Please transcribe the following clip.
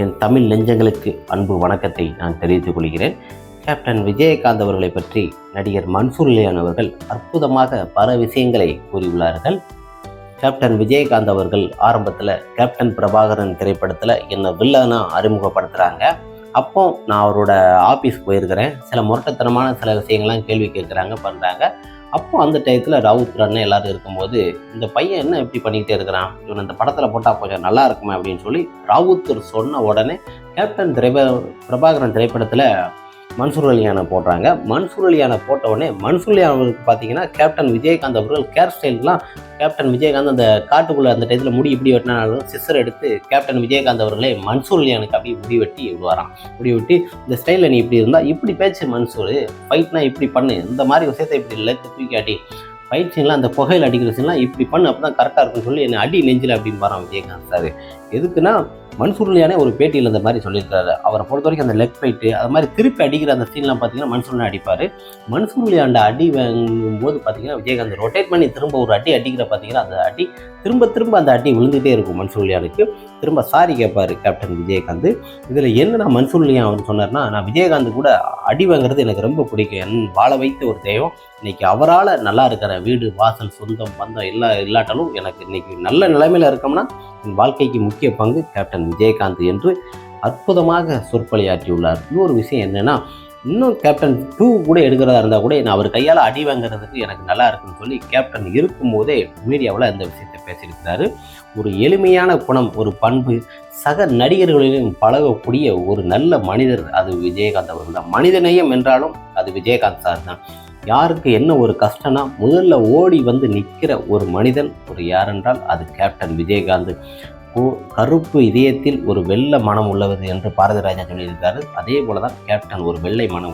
என் தமிழ் நெஞ்சங்களுக்கு அன்பு வணக்கத்தை நான் தெரிவித்துக் கொள்கிறேன். கேப்டன் விஜயகாந்த் அவர்களை பற்றி நடிகர் மன்சூர் அலியான் அவர்கள் அற்புதமாக பல விஷயங்களை கூறியுள்ளார்கள். கேப்டன் விஜயகாந்த் அவர்கள் ஆரம்பத்தில் கேப்டன் பிரபாகரன் திரைப்படத்தில் என்னை வில்லனா அறிமுகப்படுத்துகிறாங்க அப்போ நான் அவரோட ஆஃபீஸ் போயிருக்கிறேன். சில முரட்டத்தனமான சில விஷயங்கள்லாம் கேள்வி கேட்குறாங்க பண்ணுறாங்க அப்போ அந்த டயத்தில் ராவுத் அண்ணன் எல்லாரும் இருக்கும்போது இந்த பையன் என்ன இப்படி பண்ணிக்கிட்டே இருக்கிறான்? இவன் இந்த படத்தில் போட்டால் கொஞ்சம் நல்லா இருக்குமே? அப்படின்னு சொல்லி ராவுத்தர் சொன்ன உடனே கேப்டன் திரைப்ப பிரபாகரன் திரைப்படத்தில் மன்சூர் அலியானை போடுறாங்க. மன்சூர் அலியானை போட்ட உடனே மன்சூர் அலியான் பார்த்தீங்கன்னா கேப்டன் விஜயகாந்த் அவர்கள் கேர் ஸ்டைல்லாம் கேப்டன் விஜயகாந்த் அந்த காட்டுக்குள்ளே அந்த டயத்தில் முடி இப்படி வெட்டினாலும் சிஸ்டர் எடுத்து கேப்டன் விஜயகாந்த் அவர்களே மன்சூர் அலியானுக்கு அப்படியே முடி வெட்டி விடுவாராம். முடி வெட்டி இந்த ஸ்டைலில் நீ இப்படி இருந்தால் இப்படி பேச்சு மன்சூர் ஃபைட்னா இப்படி பண்ணு இந்த மாதிரி விஷயத்தை இப்படி லெத்து தூக்கி காட்டி சீன்லாம் அந்த புகையில் அடிக்கிற சீன்லாம் இப்படி பண்ணு அப்போ தான் கரெக்டாக இருக்கும்னு சொல்லி என்னை அடி நெஞ்சில் அப்படின்னு பாரான் விஜயகாந்த் சார். எதுக்குன்னா மன்சூர்லியானே ஒரு பேட்டியில் அந்த மாதிரி சொல்லியிருக்காரு. அவரை பொறுத்த வரைக்கும் அந்த லெக் ஃபைட்டு அது மாதிரி திருப்பி அடிக்கிற அந்த சீன்லாம் பார்த்தீங்கன்னா மன்சூர் அடிப்பார். மன்சூர்லியாண்ட அடி அடி வாங்கும்போது பார்த்தீங்கன்னா விஜயகாந்த் ரொட்டேட் பண்ணி திரும்ப ஒரு அடி அடிக்கிற பார்த்தீங்கன்னா அந்த அடி திரும்ப திரும்ப அந்த அடி விழுந்துகிட்டே இருக்கும் மன்சூர்லியானுக்கு திரும்ப சாரி கேட்பார் கேப்டன் விஜயகாந்த். இதில் என்ன நான் அவர் சொன்னார்னா நான் விஜயகாந்த் கூட அடி வாங்குறது எனக்கு ரொம்ப பிடிக்கும். என் வாழ வைத்த ஒரு தெய்வம். இன்னைக்கு அவரால் நல்லா இருக்கிற வீடு வாசல் சொந்தம் பந்தம் எல்லா இல்லாட்டாலும் எனக்கு இன்றைக்கி நல்ல நிலைமையில் இருக்கோம்னா என் வாழ்க்கைக்கு முக்கிய பங்கு கேப்டன் விஜயகாந்த் என்று அற்புதமாக சொற்பொழியாற்றியுள்ளார். இன்னொரு விஷயம் என்னென்னா இன்னும் கேப்டன் டூ கூட எடுக்கிறதா இருந்தால் கூட நான் அவர் கையால் அடி வாங்குறதுக்கு எனக்கு நல்லா இருக்குன்னு சொல்லி கேப்டன் இருக்கும்போதே மீடியாவில் இந்த விஷயத்தை பேசியிருக்கிறாரு. ஒரு எளிமையான குணம் ஒரு பண்பு சக நடிகர்களிலும் பழகக்கூடிய ஒரு நல்ல மனிதர் அது விஜயகாந்த் அவர்கள் தான். மனிதநேயம் என்றாலும் அது விஜயகாந்த் சார் தான். யாருக்கு என்ன ஒரு கஷ்டம்னா முதல்ல ஓடி வந்து நிற்கிற ஒரு மனிதன் ஒரு யாரென்றால் அது கேப்டன் விஜயகாந்த். கருப்பு இதயத்தில் ஒரு வெள்ளை மனம் உள்ளது என்று பாரதிராஜா சொல்லியிருக்காரு. அதே போல தான் கேப்டன் ஒரு வெள்ளை மனம்